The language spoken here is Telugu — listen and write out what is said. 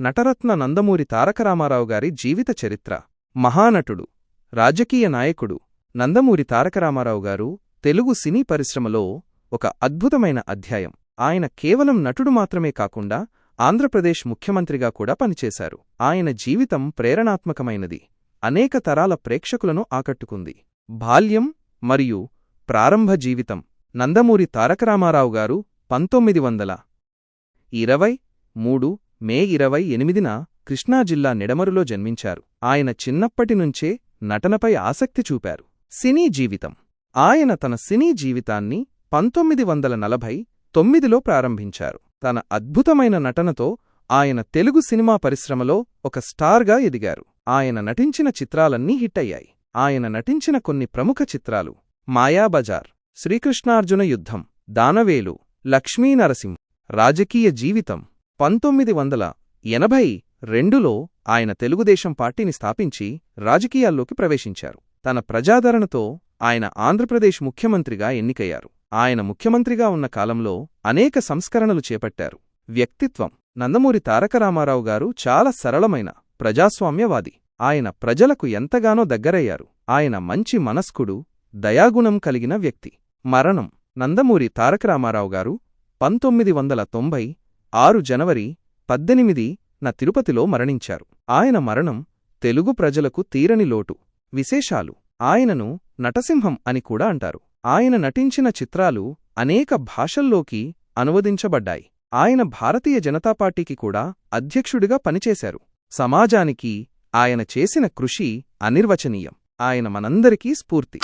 నటరత్న నందమూరి తారకరామారావు గారి జీవిత చరిత్ర. మహానటుడు. రాజకీయ నాయకుడు. నందమూరి తారకరామారావు గారు తెలుగు సినీ పరిశ్రమలో ఒక అద్భుతమైన అధ్యాయం. ఆయన కేవలం నటుడు మాత్రమే కాకుండా ఆంధ్రప్రదేశ్ ముఖ్యమంత్రిగా కూడా పనిచేశారు. ఆయన జీవితం ప్రేరణాత్మకమైనది. అనేక తరాల ప్రేక్షకులను ఆకట్టుకుంది. బాల్యం మరియు ప్రారంభ జీవితం. నందమూరి తారకరామారావు గారు పంతొమ్మిది వందల ఇరవై మూడు మే ఇరవై ఎనిమిదిన కృష్ణాజిల్లా నిడమరులో జన్మించారు. ఆయన చిన్నప్పటినుంచే నటనపై ఆసక్తి చూపారు. సినీ జీవితం. ఆయన తన సినీ జీవితాన్ని పంతొమ్మిది వందల నలభై తొమ్మిదిలో ప్రారంభించారు. తన అద్భుతమైన నటనతో ఆయన తెలుగు సినిమా పరిశ్రమలో ఒక స్టార్గా ఎదిగారు. ఆయన నటించిన చిత్రాలన్నీ హిట్టయ్యాయి. ఆయన నటించిన కొన్ని ప్రముఖ చిత్రాలు మాయాబజార్ శ్రీకృష్ణార్జున యుద్ధం దానవేలు లక్ష్మీనరసింహ రాజకీయ జీవితం పంతొమ్మిది వందల ఎనభై రెండులో ఆయన తెలుగుదేశం పార్టీని స్థాపించి రాజకీయాల్లోకి ప్రవేశించారు. తన ప్రజాదరణతో ఆయన ఆంధ్రప్రదేశ్ ముఖ్యమంత్రిగా ఎన్నికయ్యారు. ఆయన ముఖ్యమంత్రిగా ఉన్న కాలంలో అనేక సంస్కరణలు చేపట్టారు. వ్యక్తిత్వం నందమూరి తారకరామారావు గారు చాలా సరళమైన ప్రజాస్వామ్యవాది. ఆయన ప్రజలకు ఎంతగానో దగ్గరయ్యారు. ఆయన మంచి మనస్కుడు దయాగుణం కలిగిన వ్యక్తి. మరణం నందమూరి తారకరామారావు గారు పంతొమ్మిది వందల తొంభై ఆరు జనవరి పద్దెనిమిది న తిరుపతిలో మరణించారు. ఆయన మరణం తెలుగు ప్రజలకు తీరని లోటు. విశేషాలు. ఆయనను నటసింహం అని కూడా అంటారు. ఆయన నటించిన చిత్రాలు అనేక భాషల్లోకి అనువదించబడ్డాయి. ఆయన భారతీయ జనతా పార్టీకి కూడా అధ్యక్షుడిగా పనిచేశారు. సమాజానికి ఆయన చేసిన కృషి అనిర్వచనీయం. ఆయన మనందరికీ స్ఫూర్తి.